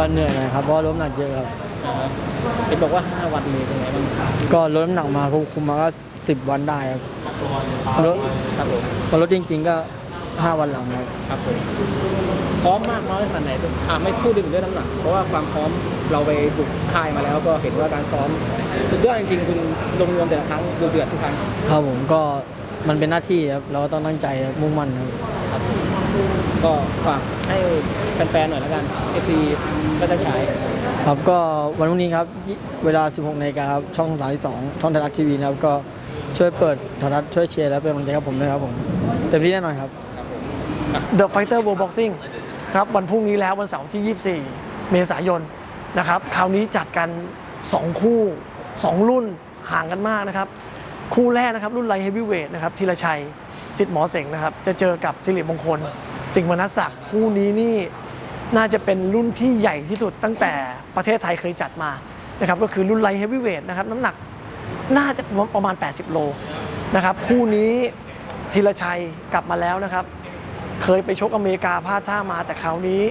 ก็เหนื่อยหน่อยครับเพราะว่าล้มหนักเยอะครับอ่าฮะเห็นบอกว่า 5 วันเลยเป็นไงบ้างครับก็ลดน้ำหนักมาควบคุมมาก็สิบวันได้ครับ ลด ครับผมพอลดจริง ๆ ก็ห้าวันหลังครับครับผมพร้อมมากน้อยขนาดไหนอ่าไม่พูดถึงเรื่องน้ำหนัก เพราะว่าความพร้อมเราไปบุกค่ายมาแล้วก็เห็นว่าการซ้อม สุดยอดจริงๆ คุณลงนวมแต่ละครั้งดูเดือดทุกครั้งครับผมก็มันเป็นหน้าที่ครับเราก็ต้องตั้งใจครับมุ่งมั่นครับ ครับ ก็ฝากให้แฟนๆหน่อยแล้วกันเอซีก็จะฉายครับก็วันพรุ่งนี้ครับยี่เวลา 16นาฬิกาครับช่อง 32 ช่องไทยรัฐทีวีนะครับก็ช่วยเปิดโทรทัศน์ช่วยเชียร์และเป็นกำลังใจให้ผมด้วยครับผมเต็มที่แน่นอนครับ The Fighter World Boxing ครับวันพรุ่งนี้แล้ววันเสาร์ที่ 24 เมษายนนะครับคราวนี้จัดกัน 2 คู่ 2 รุ่นห่างกันมากนะครับ คู่แรกนะครับรุ่นไลท์เฮฟวีเวทนะครับธีรชัยสิทธิ์หมอเสงนะครับจะเจอกับสิริมงคล สิงห์มนัสศักดิ์คู่นี้นี่น่าจะเป็นรุ่นที่ใหญ่ที่สุดตั้งแต่ประเทศไทยเคยจัดมานะครับก็คือรุ่นไลท์เฮฟวีเวทนะครับน้ำหนักน่าจะประมาณ 80 โลนะครับคู่นี้ธีรชัยกลับมาแล้วนะครับ เคยไปชกอเมริกาพลาดท่ามาแต่คราวนี้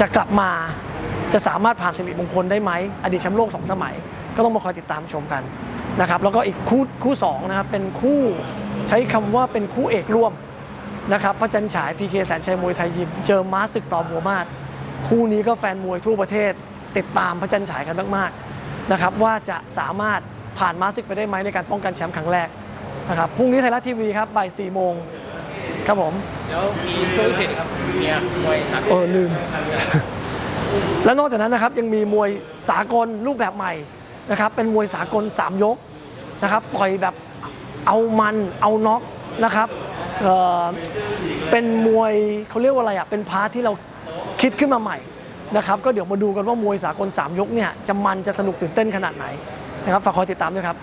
จะกลับมาจะสามารถผ่านสิริมงคลได้ไหมอดีตแชมป์โลกสองสมัย ก็ต้องมาคอยติดตามชมกันนะครับแล้วก็อีกคู่คู่สองนะครับเป็นคู่ใช้คำว่าเป็นคู่เอกร่วม นะครับพระจันทร์ฉายพีเคแสนชัยมวยไทยยิมเจอม้าศึกต่อบัวมาศคู่นี้ก็แฟนมวยทั่วประเทศ ติดตามพระจันทร์ฉายกันมากๆนะครับว่าจะสามารถผ่านม้าศึกไปได้ไหมในการป้องกันแชมป์ครั้งแรกนะครับพรุ่งนี้ไทยรัฐทีวีครับบ่ายสี่โมงครับผมเดี๋ยวมีช่วงพิเศษครับเนี่ยมวยสากลเออลืม แล้วนอกจากนั้นนะครับยังมีมวยสากลรูปแบบใหม่นะครับเป็นมวยสากล3ยกนะครับต่อยแบบเอามันเอาน็อกนะครับ เอ่อเป็นมวยเขาเรียกว่าอะไรอะเป็นพาร์ทที่เราคิดขึ้นมาใหม่นะครับก็เดี๋ยวมาดูกันว่ามวยสากล3ยกเนี่ยจะมันจะสนุกตื่นเต้นขนาดไหนนะครับฝากคอยติดตามด้วยครับ